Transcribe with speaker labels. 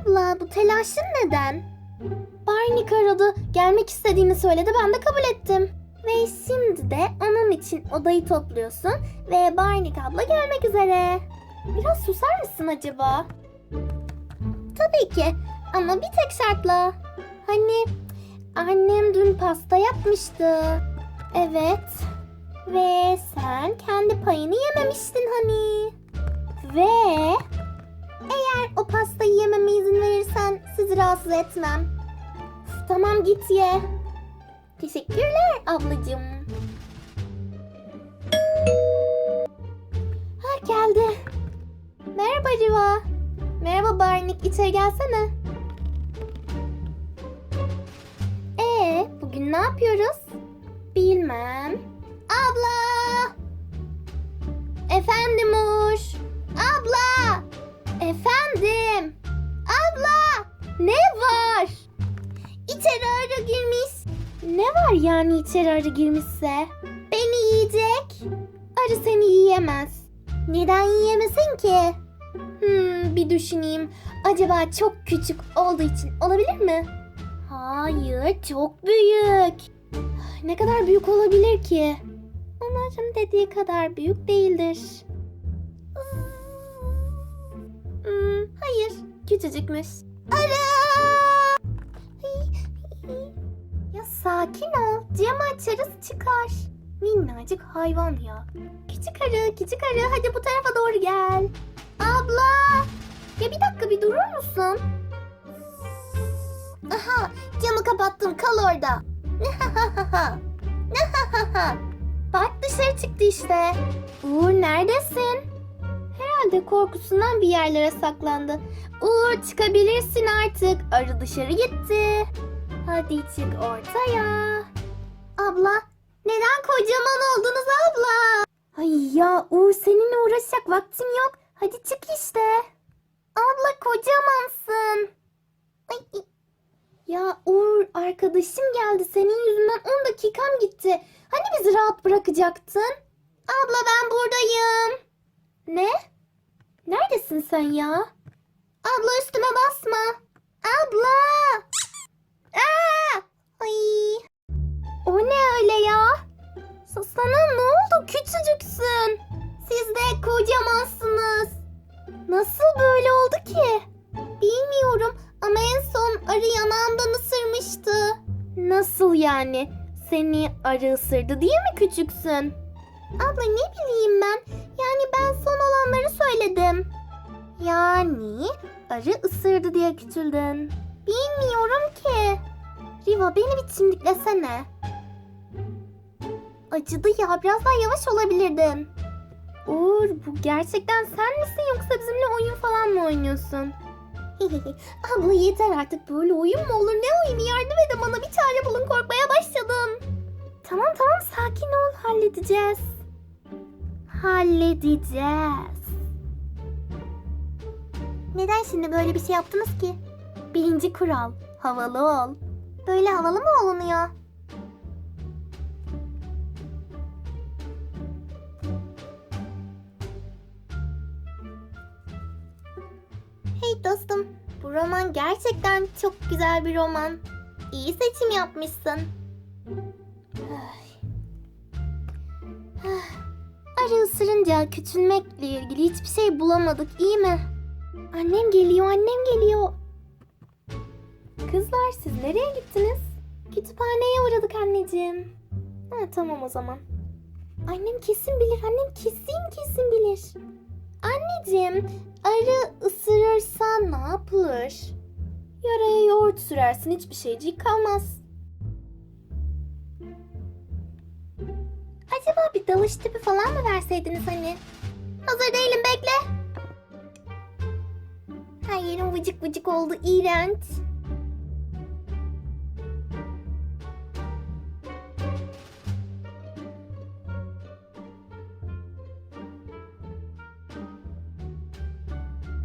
Speaker 1: Abla bu telaşın neden? Barney aradı. Gelmek istediğini söyledi. Ben de kabul ettim. Ve şimdi de onun için odayı topluyorsun. Ve Barney abla gelmek üzere. Biraz susar mısın acaba? Tabii ki. Ama bir tek şartla. Hani annem dün pasta yapmıştı. Evet. Ve sen kendi payını yememiştin hani. Ve eğer o pastayı sizi rahatsız etmem. Tamam git ye. Teşekkürler ablacığım. Ha geldi. Merhaba Riva. Merhaba Barnik içeri gelsene. Ee, bugün ne yapıyoruz? Yani içeri arı girmişse? Beni yiyecek. Arı seni yiyemez. Neden yiyemesin ki? Hmm, bir düşüneyim. Acaba çok küçük olduğu için olabilir mi? Hayır, çok büyük. Ne kadar büyük olabilir ki? Umarım dediği kadar büyük değildir. Hmm, hayır, küçücükmüş. Ara! Sakin ol. Camı açarız çıkar. Minnacık hayvan ya. Küçük arı, küçük arı hadi bu tarafa doğru gel. Abla! Ya bir dakika bir durur musun? Aha camı kapattım kal orada. Bak dışarı çıktı işte. Uğur neredesin? Herhalde korkusundan bir yerlere saklandı. Uğur çıkabilirsin artık. Arı dışarı gitti. Hadi çık ortaya. Abla neden kocaman oldunuz abla? Ay ya Uğur seninle uğraşacak vaktim yok. Hadi çık işte. Abla kocamansın. Ay, ya Uğur arkadaşım geldi. Senin yüzünden 10 dakikam gitti. Hani bizi rahat bırakacaktın? Abla ben buradayım. Ne? Neredesin sen ya? Abla üstüme basma. Abla! Ay! O ne öyle ya? Sa- Sana ne oldu? Küçücüksün. Siz de kocamansınız. Nasıl böyle oldu ki? Bilmiyorum ama en son arı yanağımdan ısırmıştı. Nasıl yani? Seni arı ısırdı diye mi küçüksün? Abla ne bileyim ben. Yani ben son olanları söyledim. Yani arı ısırdı diye küçüldün. Bilmiyorum ki. Riva beni bir çimdiklesene. Acıdı ya biraz daha yavaş olabilirdin. Uğur bu gerçekten sen misin yoksa bizimle oyun falan mı oynuyorsun? Abla yeter artık böyle oyun mu olur ne oyunu yardım edin bana bir çare bulun korkmaya başladım. Tamam tamam sakin ol halledeceğiz. Halledeceğiz. Neden şimdi böyle bir şey yaptınız ki? Birinci kural havalı ol. Böyle havalı mı olunuyor? Hey dostum, bu roman gerçekten çok güzel bir roman. İyi seçim yapmışsın. Arı ısırınca küçülmekle ilgili hiçbir şey bulamadık, iyi mi? Annem geliyor, annem geliyor. Kızlar siz nereye gittiniz? Kütüphaneye uğradık anneciğim. Ha, tamam o zaman. Annem kesin bilir, annem kesin kesin bilir. Anneciğim, arı ısırırsa ne yapılır? Yaraya yoğurt sürersin, hiçbir şeycik kalmaz. Acaba bir dalış tipi falan mı verseydiniz hani? Hazır değilim, bekle. Her yerim vıcık vıcık oldu, iğrenç.